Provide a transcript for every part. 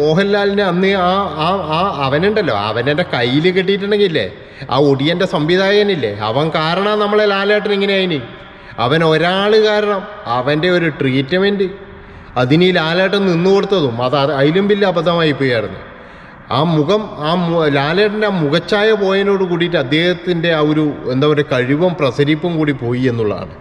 മോഹൻലാലിന് അന്ന് ആ ആ ആ അവനുണ്ടല്ലോ. അവനെന്റെ കയ്യിൽ കിട്ടിയിട്ടുണ്ടെങ്കിലേ ആ ഒടിയന്റെ സംവിധായകനില്ലേ? അവൻ കാരണം നമ്മളെ ലാലേട്ടൻ ഇങ്ങനെ ആയിനി അവൻ ഒരാൾ കാരണം അവന്റെ ഒരു ട്രീറ്റ്മെന്റ് അതിന് ഈ ലാലേട്ടൻ നിന്നു കൊടുത്തതും അത് അത് അതിലും വലിയ അബദ്ധമായി പോയായിരുന്നു. ആ മുഖം ആ ലാലേട്ടന്റെ ആ മുഖച്ഛായ പോയതിനോട് കൂടിയിട്ട് അദ്ദേഹത്തിന്റെ ആ ഒരു എന്താ പറയുക കഴിവും പ്രസരിപ്പും കൂടി പോയി എന്നുള്ളതാണ്.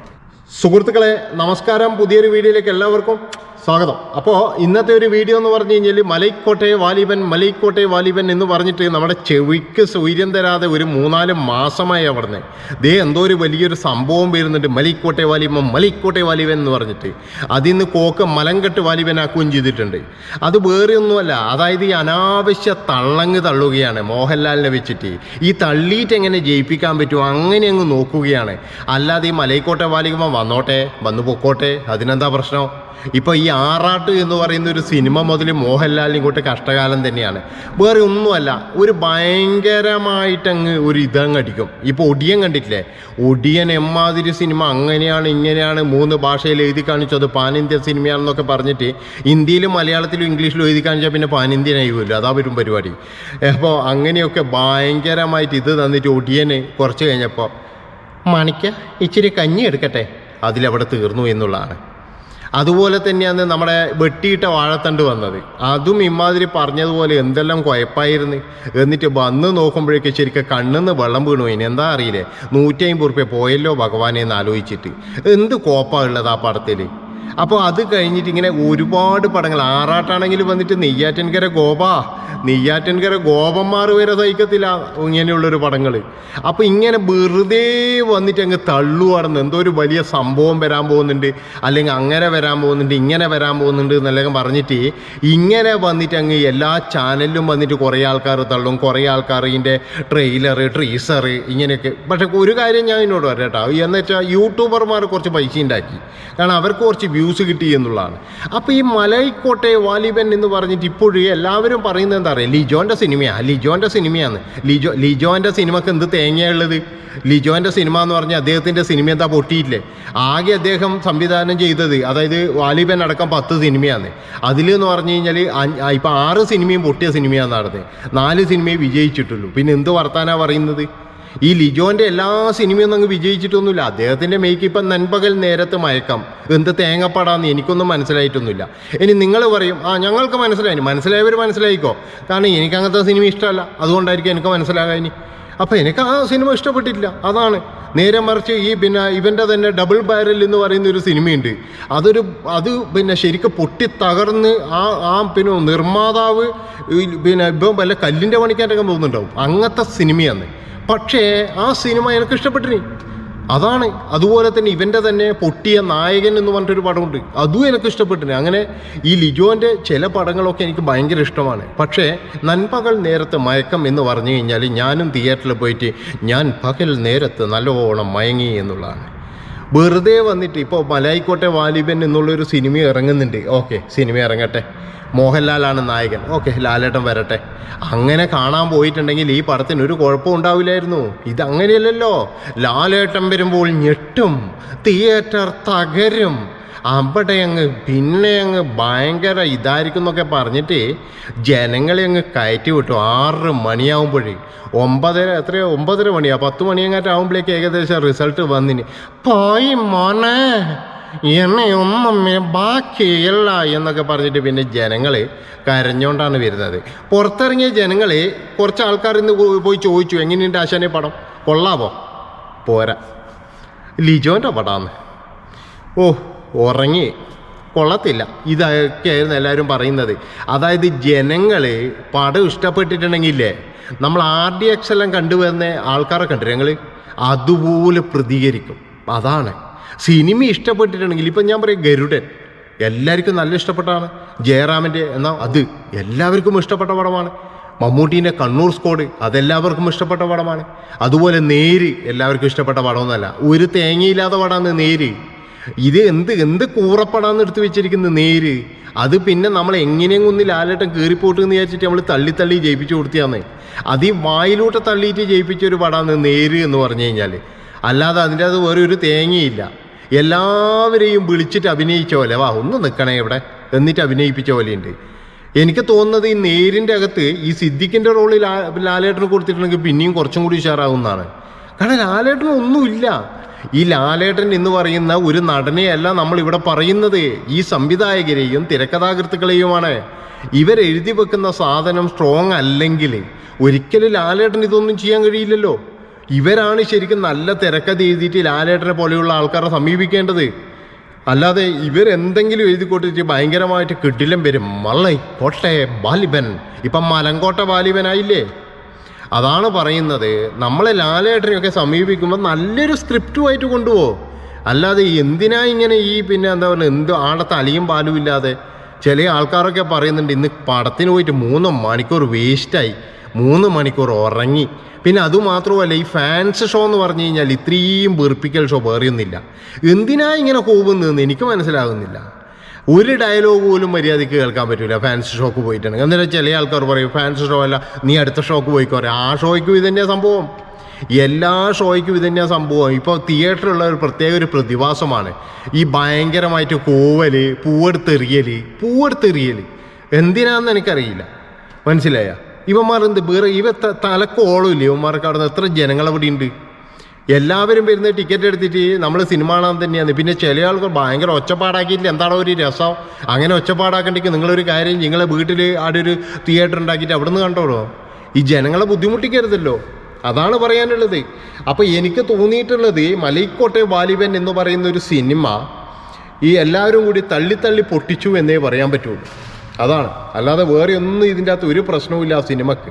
സുഹൃത്തുക്കളെ നമസ്കാരം. പുതിയൊരു വീഡിയോയിലേക്ക് എല്ലാവർക്കും സ്വാഗതം. അപ്പോൾ ഇന്നത്തെ ഒരു വീഡിയോ എന്ന് പറഞ്ഞു കഴിഞ്ഞാൽ മലൈക്കോട്ടെ വാലിബൻ മലൈക്കോട്ടെ വാലിബൻ എന്ന് പറഞ്ഞിട്ട് നമ്മുടെ ചെവിക്ക് സൗര്യം തരാതെ ഒരു മൂന്നാൽ മാസമായി അവിടുന്ന് ദേ എന്തോ ഒരു വലിയൊരു സംഭവം വരുന്നുണ്ട്. മലൈക്കോട്ടെ വാലിബൻ മലൈക്കോട്ടെ വാലിബൻ എന്ന് പറഞ്ഞിട്ട്. അതിൽ നിന്ന് കോക്ക് മലങ്കെട്ട് വാലിബനാക്കുകയും ചെയ്തിട്ടുണ്ട്. അത് വേറെ ഒന്നുമല്ല അതായത് ഈ അനാവശ്യ തള്ളങ്ങ് തള്ളുകയാണ് മോഹൻലാലിനെ വെച്ചിട്ട്. ഈ തള്ളിയിട്ട് എങ്ങനെ ജയിപ്പിക്കാൻ പറ്റുമോ അങ്ങനെ അങ്ങ് നോക്കുകയാണ്. അല്ലാതെ ഈ മലൈക്കോട്ടെ വാലിബൻ വന്നോട്ടെ വന്നു പൊക്കോട്ടെ അതിനെന്താ പ്രശ്നം? ഇപ്പോൾ ഈ ആറാട്ട് എന്ന് പറയുന്ന ഒരു സിനിമ മുതൽ മോഹൻലാലിന് ഇങ്ങോട്ട് കഷ്ടകാലം തന്നെയാണ്. വേറെ ഒന്നുമല്ല ഒരു ഭയങ്കരമായിട്ടങ്ങ് ഒരു ഇതങ്ങ് അടിക്കും. ഇപ്പോൾ ഒടിയൻ കണ്ടിട്ടില്ലേ? ഒടിയൻ എമ്മാതിരി സിനിമ അങ്ങനെയാണ് ഇങ്ങനെയാണ് മൂന്ന് ഭാഷയിൽ എഴുതി കാണിച്ചത് പാൻ ഇന്ത്യ സിനിമയാണെന്നൊക്കെ പറഞ്ഞിട്ട് ഇന്ത്യയിലും മലയാളത്തിലും ഇംഗ്ലീഷിലും എഴുതി കാണിച്ചാൽ പിന്നെ ആയില്ല അതാ വരും പരിപാടി. അപ്പോൾ അങ്ങനെയൊക്കെ ഭയങ്കരമായിട്ട് ഇത് തന്നിട്ട് ഒടിയന് കുറച്ച് കഴിഞ്ഞപ്പോൾ മണിക്ക ഇച്ചിരി കഞ്ഞി എടുക്കട്ടെ? അതിലവിടെ തീർന്നു എന്നുള്ളതാണ്. അതുപോലെ തന്നെയാണ് നമ്മുടെ വെട്ടിയിട്ട വാഴത്തണ്ട് വന്നത്. അതും ഇമാതിരി പറഞ്ഞതുപോലെ എന്തെല്ലാം കുഴപ്പമായിരുന്നു എന്നിട്ട് വന്ന് നോക്കുമ്പോഴേക്ക് ശരിക്കും കണ്ണിന്ന് വെള്ളം വീണു. ഇനി എന്താ അറിയില്ലേ? നൂറ്റി അമ്പത് റുപ്യ പോയല്ലോ ഭഗവാനെ എന്ന് ആലോചിച്ചിട്ട്. എന്ത് കോപ്പാ ഉള്ളത് ആ പടത്തിൽ അപ്പോൾ അത് കഴിഞ്ഞിട്ട് ഇങ്ങനെ ഒരുപാട് പടങ്ങൾ. ആറാട്ടാണെങ്കിൽ വന്നിട്ട് നെയ്യാറ്റൻകര ഗോപ. നെയ്യാറ്റൻകര ഗോപന്മാർ വരെ സഹിക്കത്തില്ല ഇങ്ങനെയുള്ളൊരു പടങ്ങൾ അപ്പോൾ ഇങ്ങനെ വെറുതെ വന്നിട്ട് അങ്ങ് തള്ളുവാണെന്ന് എന്തോ ഒരു വലിയ സംഭവം വരാൻ പോകുന്നുണ്ട്. അല്ലെങ്കിൽ അങ്ങനെ വരാൻ പോകുന്നുണ്ട് ഇങ്ങനെ വരാൻ പോകുന്നുണ്ട് എന്നെല്ലാം പറഞ്ഞിട്ട് ഇങ്ങനെ വന്നിട്ട് അങ്ങ് എല്ലാ ചാനലിലും വന്നിട്ട് കുറേ ആൾക്കാർ തള്ളും. കുറേ ആൾക്കാർ ഇതിന്റെ ട്രെയിലർ ട്രീസർ ഇങ്ങനെയൊക്കെ. പക്ഷെ ഒരു കാര്യം ഞാൻ എന്നോട് പറയാം എന്ന് വെച്ചാൽ യൂട്യൂബർമാർ കുറച്ച് പൈസ ഉണ്ടാക്കി. കാരണം അവർക്ക് കുറച്ച് വ്യൂസ് കിട്ടി എന്നുള്ളതാണ്. അപ്പോൾ ഈ മലൈക്കോട്ടെ വാലിബൻ എന്ന് പറഞ്ഞിട്ട് ഇപ്പോഴും എല്ലാവരും പറയുന്നത് എന്താ പറയുക ലിജോന്റെ സിനിമയാണ് ലിജോന്റെ സിനിമയാണ് ലിജോ ലിജോന്റെ സിനിമക്ക് എന്ത് തേങ്ങയുള്ളത് ലിജോന്റെ സിനിമ എന്ന് പറഞ്ഞാൽ അദ്ദേഹത്തിന്റെ സിനിമ എന്താ പൊട്ടിയില്ലേ ആകെ അദ്ദേഹം സംവിധാനം ചെയ്തത് അതായത് വാലിബൻ അടക്കം പത്ത് സിനിമയാണ് അതിലെന്ന് പറഞ്ഞു കഴിഞ്ഞാൽ ഇപ്പം ആറ് സിനിമയും പൊട്ടിയ സിനിമയാണ് നടന്നത് നാല് സിനിമയെ വിജയിച്ചിട്ടുള്ളൂ. പിന്നെ എന്ത് വർത്താനാണ് പറയുന്നത്? ഈ ലിജോന്റെ എല്ലാ സിനിമയൊന്നും അങ്ങ് വിജയിച്ചിട്ടൊന്നുമില്ല. അദ്ദേഹത്തിന്റെ മേക്ക് ഇപ്പം നൻപകൽ നേരത്ത് മയക്കം. എന്ത് തേങ്ങപ്പാടാന്ന് എനിക്കൊന്നും മനസ്സിലായിട്ടൊന്നുമില്ല. ഇനി നിങ്ങൾ പറയും ആ ഞങ്ങൾക്ക് മനസ്സിലായി. മനസ്സിലായവർ മനസ്സിലായിക്കോ? കാരണം എനിക്ക് അങ്ങനത്തെ സിനിമ ഇഷ്ടമല്ല. അതുകൊണ്ടായിരിക്കും എനിക്ക് മനസ്സിലാകാനി അപ്പം എനിക്ക് ആ സിനിമ ഇഷ്ടപ്പെട്ടില്ല അതാണ്. നേരെ മറിച്ച് ഈ പിന്നെ ഇവന്റെ തന്നെ ഡബിൾ ബാരൽ എന്ന് പറയുന്ന ഒരു സിനിമയുണ്ട്. അതൊരു അത് പിന്നെ ശരിക്കും പൊട്ടി തകർന്ന് ആ ആ പിന്നെ നിർമ്മാതാവ് പിന്നെ ഇപ്പം വല്ല കല്ലിന്റെ പണിക്കാരൊക്കെ പോകുന്നുണ്ടാവും. അങ്ങനത്തെ സിനിമയാണ്. പക്ഷേ ആ സിനിമ എനിക്ക് ഇഷ്ടപ്പെട്ടിനി. അതാണ് അതുപോലെ തന്നെ ഇവന്റെ തന്നെ പൊട്ടിയ നായകൻ എന്ന് പറഞ്ഞിട്ടൊരു പടമുണ്ട്. അതും എനിക്ക് ഇഷ്ടപ്പെട്ടിന്. അങ്ങനെ ഈ ലിജോന്റെ ചില പടങ്ങളൊക്കെ എനിക്ക് ഭയങ്കര ഇഷ്ടമാണ്. പക്ഷേ നൻപകൽ നേരത്തെ മയക്കം എന്ന് പറഞ്ഞു കഴിഞ്ഞാൽ ഞാനും തിയേറ്ററിൽ പോയിട്ട് ഞാൻ പകൽ നേരത്ത് നല്ലോണം മയങ്ങി എന്നുള്ളതാണ്. വെറുതെ വന്നിട്ട് ഇപ്പോൾ മലായിക്കോട്ടെ വാലിബൻ എന്നുള്ളൊരു സിനിമ ഇറങ്ങുന്നുണ്ട്. ഓക്കെ സിനിമ ഇറങ്ങട്ടെ. മോഹൻലാലാണ് നായകൻ. ഓക്കെ ലാലേട്ടൻ വരട്ടെ. അങ്ങനെ കാണാൻ പോയിട്ടുണ്ടെങ്കിൽ ഈ പടത്തിന് ഒരു കുഴപ്പം ഉണ്ടാവില്ലായിരുന്നു. ഇത് അങ്ങനെയല്ലല്ലോ. ലാലേട്ടൻ വരുമ്പോൾ ഞെട്ടും തിയേറ്റർ തകരും. അവിടെ അങ്ങ് പിന്നെ അങ്ങ് ഭയങ്കര ഇതായിരിക്കും എന്നൊക്കെ പറഞ്ഞിട്ട് ജനങ്ങളെ അങ്ങ് കയറ്റി വിട്ടു ആറ് മണിയാവുമ്പോഴേ. ഒമ്പതര എത്രയോ? ഒമ്പതര മണിയാ. പത്ത് മണിയങ്ങാറ്റ് ആകുമ്പോഴേക്ക് ഏകദേശം റിസൾട്ട് വന്നിന്. പോയി മോനെ. എന്നെയൊന്നും ബാക്കിയല്ല എന്നൊക്കെ പറഞ്ഞിട്ട് പിന്നെ ജനങ്ങൾ കരഞ്ഞുകൊണ്ടാണ് വരുന്നത്. പുറത്തിറങ്ങിയ ജനങ്ങൾ കുറച്ച് ആൾക്കാർ ഇന്ന് പോയി ചോദിച്ചു എങ്ങനെയുണ്ട് ആശാനെ പടം? കൊള്ളാവോ? പോരാ. ലിജോന്റെ പടമാണ് ഓ ഉറങ്ങി. കൊള്ളത്തില്ല. ഇതൊക്കെയായിരുന്നു എല്ലാവരും പറയുന്നത്. അതായത് ജനങ്ങൾ പടം ഇഷ്ടപ്പെട്ടിട്ടുണ്ടെങ്കിലേ നമ്മൾ ആർ ഡി എക്സ് എല്ലാം കണ്ടുവരുന്ന ആൾക്കാരെ കണ്ടു ഞങ്ങൾ അതുപോലെ പ്രതികരിക്കും. അതാണ്. സിനിമ ഇഷ്ടപ്പെട്ടിട്ടുണ്ടെങ്കിൽ ഇപ്പം ഞാൻ പറയും ഗരുഡൻ. എല്ലാവർക്കും നല്ല ഇഷ്ടപ്പെട്ടാണ്. ജയറാമിന്റെ എന്നാൽ അത് എല്ലാവർക്കും ഇഷ്ടപ്പെട്ട പടമാണ്. മമ്മൂട്ടീന്റെ കണ്ണൂർ സ്കോഡ് അതെല്ലാവർക്കും ഇഷ്ടപ്പെട്ട പടമാണ്. അതുപോലെ നേര് എല്ലാവർക്കും ഇഷ്ടപ്പെട്ട പടമൊന്നുമല്ല. ഒരു തേങ്ങയില്ലാത്ത പടമാണ് നേര്. ഇത് എന്ത് എന്ത് കൂറപ്പടാന്ന് എടുത്ത് വെച്ചിരിക്കുന്ന നേര്. അത് പിന്നെ നമ്മൾ എങ്ങനെയെങ്കിലും ഒന്ന് ലാലേട്ടൻ കയറിപ്പോട്ട് എന്ന് വിചാരിച്ചിട്ട് നമ്മൾ തള്ളി തള്ളി ജയിപ്പിച്ചു കൊടുത്തിയാന്ന് അത് ഈ വായിലൂട്ട് തള്ളിയിട്ട് ജയിപ്പിച്ച ഒരു പടാന്ന് നേര് എന്ന് പറഞ്ഞു കഴിഞ്ഞാൽ അല്ലാതെ അതിന്റെ അത് ഒരു തേങ്ങയില്ല. എല്ലാവരെയും വിളിച്ചിട്ട് അഭിനയിച്ച പോലെ വാ ഒന്ന് നിൽക്കണേ ഇവിടെ എന്നിട്ട് അഭിനയിപ്പിച്ച പോലെയുണ്ട്. എനിക്ക് തോന്നുന്നത് ഈ നേരിന്റെ അകത്ത് ഈ സിദ്ദിഖിന്റെ റോളിൽ ലാലേട്ടന് കൊടുത്തിട്ടുണ്ടെങ്കിൽ പിന്നെയും കുറച്ചും കൂടി ഉഷാറാവുന്നതാണ്. കാരണം ലാലേട്ടന് ഒന്നുമില്ല. ഈ ലാലേട്ടൻ എന്ന് പറയുന്ന ഒരു നടനെയല്ല നമ്മൾ ഇവിടെ പറയുന്നത്. ഈ സംവിധായകരെയും തിരക്കഥാകൃത്തുക്കളെയുമാണ്. ഇവരെഴുതി വെക്കുന്ന സാധനം സ്ട്രോങ് അല്ലെങ്കിൽ. ഒരിക്കലും ലാലേട്ടൻ ഇതൊന്നും ചെയ്യാൻ കഴിയില്ലല്ലോ. ഇവരാണ് ശരിക്കും നല്ല തിരക്കഥ എഴുതിയിട്ട് ലാലേട്ടനെ പോലെയുള്ള ആൾക്കാരെ സമീപിക്കേണ്ടത്. അല്ലാതെ ഇവരെന്തെങ്കിലും എഴുതി കൊടുത്തിട്ട് ഭയങ്കരമായിട്ട് കിട്ടിലും വരും. മള്ളൈ കോട്ടെ ബാലിബൻ. ഇപ്പം മലങ്കോട്ട ബാലിബനായില്ലേ? അതാണ് പറയുന്നത്. നമ്മളെ ലാലേട്ടനെയൊക്കെ സമീപിക്കുമ്പോൾ നല്ലൊരു സ്ക്രിപ്റ്റുമായിട്ട് കൊണ്ടുപോകും. അല്ലാതെ എന്തിനാ ഇങ്ങനെ ഈ പിന്നെ എന്താ പറയുക എന്ത് ആടെ തലയും പാലും ഇല്ലാതെ ചില ആൾക്കാരൊക്കെ പറയുന്നുണ്ട് ഇന്ന് പടത്തിന് പോയിട്ട് മൂന്ന് മണിക്കൂർ വേസ്റ്റായി മൂന്ന് മണിക്കൂർ ഉറങ്ങി. പിന്നെ അതുമാത്രമല്ല ഈ ഫാൻസ് ഷോ എന്ന് പറഞ്ഞു കഴിഞ്ഞാൽ ഇത്രയും വെറുപ്പിക്കൽ ഷോ വേറെയൊന്നുമില്ല എന്തിനാ ഇങ്ങനെ പോകുന്നതെന്ന് എനിക്ക് മനസ്സിലാകുന്നില്ല ഒരു ഡയലോഗ് പോലും മര്യാദയ്ക്ക് കേൾക്കാൻ പറ്റില്ല ഫാൻസ് ഷോക്ക് പോയിട്ടുണ്ടെങ്കിൽ എന്നിട്ട് ചില ആൾക്കാർ പറയും ഫാൻസ് ഷോ അല്ല നീ അടുത്ത ഷോക്ക് പോയിക്കോ. പറയും ആ ഷോയ്ക്കും ഇതന്നെയാണ് സംഭവം. എല്ലാ ഷോയ്ക്കും ഇതന്നെ സംഭവം. ഇപ്പോൾ തിയേറ്ററിലുള്ള ഒരു പ്രത്യേക ഒരു പ്രതിഭാസമാണ്. ഈ ഭയങ്കരമായിട്ട് കോവൽ പൂവെടുത്തെറിയൽ പൂവെടുത്തെറിയൽ എന്തിനാണെന്ന് എനിക്കറിയില്ല. മനസ്സിലായ? ഇവന്മാർ എന്ത് വേറെ ഇവ തലക്കോളമില്ല ഇവന്മാർക്ക് അവിടെ എത്ര ജനങ്ങൾ അവിടെ ഉണ്ട് എല്ലാവരും വരുന്ന ടിക്കറ്റ് എടുത്തിട്ട് നമ്മൾ സിനിമ കാണാൻ തന്നെയാണ്. പിന്നെ ചില ആൾക്കാർ ഭയങ്കര ഒച്ചപ്പാടാക്കിയിട്ടില്ല. എന്താണോ ഒരു രസം. അങ്ങനെ ഒച്ചപ്പാടാക്കണ്ടെങ്കിൽ നിങ്ങളൊരു കാര്യം നിങ്ങളെ വീട്ടിൽ അവിടെ ഒരു തിയേറ്റർ ഉണ്ടാക്കിയിട്ട് അവിടെ നിന്ന് കണ്ടോളൂ. ഈ ജനങ്ങളെ ബുദ്ധിമുട്ടിക്കരുതല്ലോ. അതാണ് പറയാനുള്ളത്. അപ്പോൾ എനിക്ക് തോന്നിയിട്ടുള്ളത് മലൈക്കോട്ടെ വാലിബൻ എന്ന് പറയുന്ന ഒരു സിനിമ ഈ എല്ലാവരും കൂടി തള്ളി തള്ളി പൊട്ടിച്ചു എന്നേ പറയാൻ പറ്റുള്ളൂ. അതാണ്. അല്ലാതെ വേറെ ഒന്നും ഇതിന്റെ അകത്ത് ഒരു പ്രശ്നവുമില്ല ആ സിനിമക്ക്.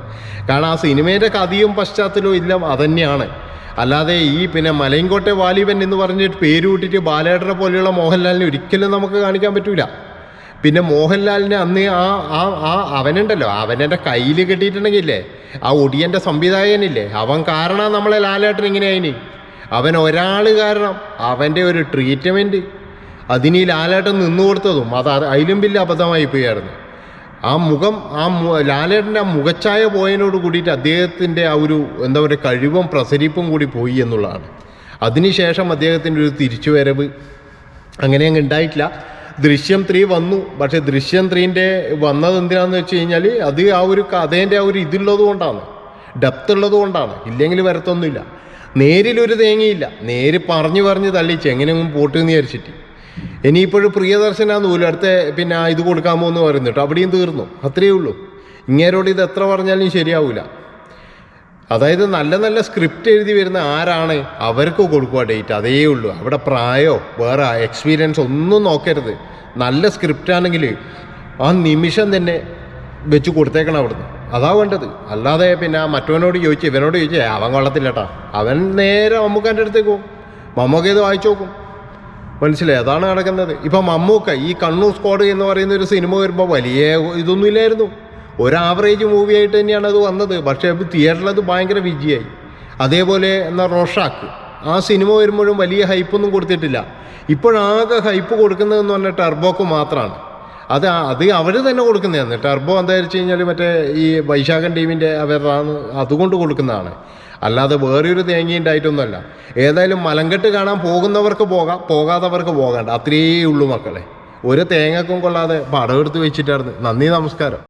കാരണം ആ സിനിമേന്റെ കഥയും പശ്ചാത്തലവും ഇല്ല അതന്നെയാണ്. അല്ലാതെ ഈ പിന്നെ മലയങ്കോട്ടെ വാലിബൻ എന്ന് പറഞ്ഞിട്ട് പേര് കൂട്ടിയിട്ട് ബാലേട്ടനെ പോലെയുള്ള മോഹൻലാലിനെ ഒരിക്കലും നമുക്ക് കാണിക്കാൻ പറ്റൂല. പിന്നെ മോഹൻലാലിനെ അന്ന് ആ ആ ആ അവനുണ്ടല്ലോ. അവനെന്റെ കയ്യിൽ കിട്ടിയിട്ടുണ്ടെങ്കിലേ ആ ഒടിയന്റെ സംവിധായകനില്ലേ? അവൻ കാരണം നമ്മളെ ലാലേട്ടൻ ഇങ്ങനെ ആയിനി അവൻ ഒരാൾ കാരണം അവന്റെ ഒരു ട്രീറ്റ്മെന്റ് അതിന് ഈ ലാലേട്ടൻ നിന്നു കൊടുത്തതും അത് അത് അതിലും വലിയ അബദ്ധമായി പോയായിരുന്നു. ആ മുഖം ആ ലാലേട്ടന്റെ ആ മുഖച്ഛായ പോയതിനോട് കൂടിയിട്ട് അദ്ദേഹത്തിന്റെ ആ ഒരു എന്താ പറയുക കഴിവും പ്രസരിപ്പും കൂടി പോയി എന്നുള്ളതാണ്. അതിനുശേഷം അദ്ദേഹത്തിന്റെ ഒരു തിരിച്ചുവരവ് അങ്ങനെ അങ്ങ് ഉണ്ടായിട്ടില്ല. ദൃശ്യം ത്രീ വന്നു. പക്ഷേ ദൃശ്യം ത്രീന്റെ വന്നത് എന്തിനാണെന്ന് വെച്ച് കഴിഞ്ഞാൽ അത് ആ ഒരു കഥേന്റെ ആ ഒരു ഇതുള്ളത് കൊണ്ടാണ്. ഡെപ്ത് ഉള്ളത് കൊണ്ടാണ്. ഇല്ലെങ്കിൽ വരത്തൊന്നുമില്ല. നേരിലൊരു തേങ്ങയില്ല. നേര് പറഞ്ഞു പറഞ്ഞ് തള്ളിച്ച് എങ്ങനെയൊന്നും പോട്ടെന്ന് വിചാരിച്ചിട്ട്. ഇനിയിപ്പോഴും പ്രിയദർശനാ പോലും അടുത്ത പിന്നെ ഇത് കൊടുക്കാമോ എന്ന് പറയുന്നുണ്ട് അവിടെയും തീർന്നു. അത്രയേ ഉള്ളൂ. ഇങ്ങേരോട് ഇത് എത്ര പറഞ്ഞാലും ശരിയാവില്ല അതായത് നല്ല നല്ല സ്ക്രിപ്റ്റ് എഴുതി വരുന്ന ആരാണ്? അവർക്ക് കൊടുക്കുക ഡേറ്റ്. അതേ ഉള്ളൂ. അവിടെ പ്രായോ വേറെ എക്സ്പീരിയൻസ് ഒന്നും നോക്കരുത്. നല്ല സ്ക്രിപ്റ്റ് ആണെങ്കിൽ ആ നിമിഷം തന്നെ വെച്ച് കൊടുത്തേക്കണം അവിടുന്ന്. അതാ വേണ്ടത്. അല്ലാതെ പിന്നെ മറ്റവനോട് ചോദിച്ചു ഇവനോട് ചോദിച്ചേ അവൻ അവൻ കൊള്ളത്തില്ലട്ടാ അവൻ നേരെ മമ്മൂക്കാന്റെ അടുത്തേക്ക് പോകും. മമ്മൂക്ക് ഇത് വായിച്ചു നോക്കും. മനസ്സിലായി? അതാണ് നടക്കുന്നത്. ഇപ്പം മമ്മൂക്ക ഈ കണ്ണൂർ സ്ക്വാഡ് എന്ന് പറയുന്ന ഒരു സിനിമ വരുമ്പോൾ വലിയ ഇതൊന്നും ഇല്ലായിരുന്നു. ഒരു ആവറേജ് മൂവിയായിട്ട് തന്നെയാണ് അത് വന്നത്. പക്ഷേ അത് തിയേറ്ററിൽ അത് ഭയങ്കര വിജയമായി. അതേപോലെ എന്നാൽ റോഷാക്ക്. ആ സിനിമ വരുമ്പോഴും വലിയ ഹൈപ്പൊന്നും കൊടുത്തിട്ടില്ല. ഇപ്പോഴാകെ ഹൈപ്പ് കൊടുക്കുന്നതെന്ന് പറഞ്ഞാൽ ടർബോക്ക് മാത്രമാണ് അത് അത് അവർ തന്നെ കൊടുക്കുന്നതാണ്. ടർബോ എന്താ വെച്ച് കഴിഞ്ഞാൽ മറ്റേ ഈ വൈശാഖൻ ടീമിന്റെ അവരാണ് അതുകൊണ്ട് കൊടുക്കുന്നതാണ്. അല്ലാതെ വേറൊരു തേങ്ങയുണ്ടായിട്ടൊന്നുമല്ല ഏതായാലും മലങ്കെട്ട് കാണാൻ പോകുന്നവർക്ക് പോകാം പോകാത്തവർക്ക് പോകണ്ട. അത്രയേ ഉള്ളൂ മക്കളെ. ഒരു തേങ്ങക്കും കൊള്ളാതെ പടം എടുത്ത് വെച്ചിട്ടായിരുന്നു. നന്ദി നമസ്കാരം.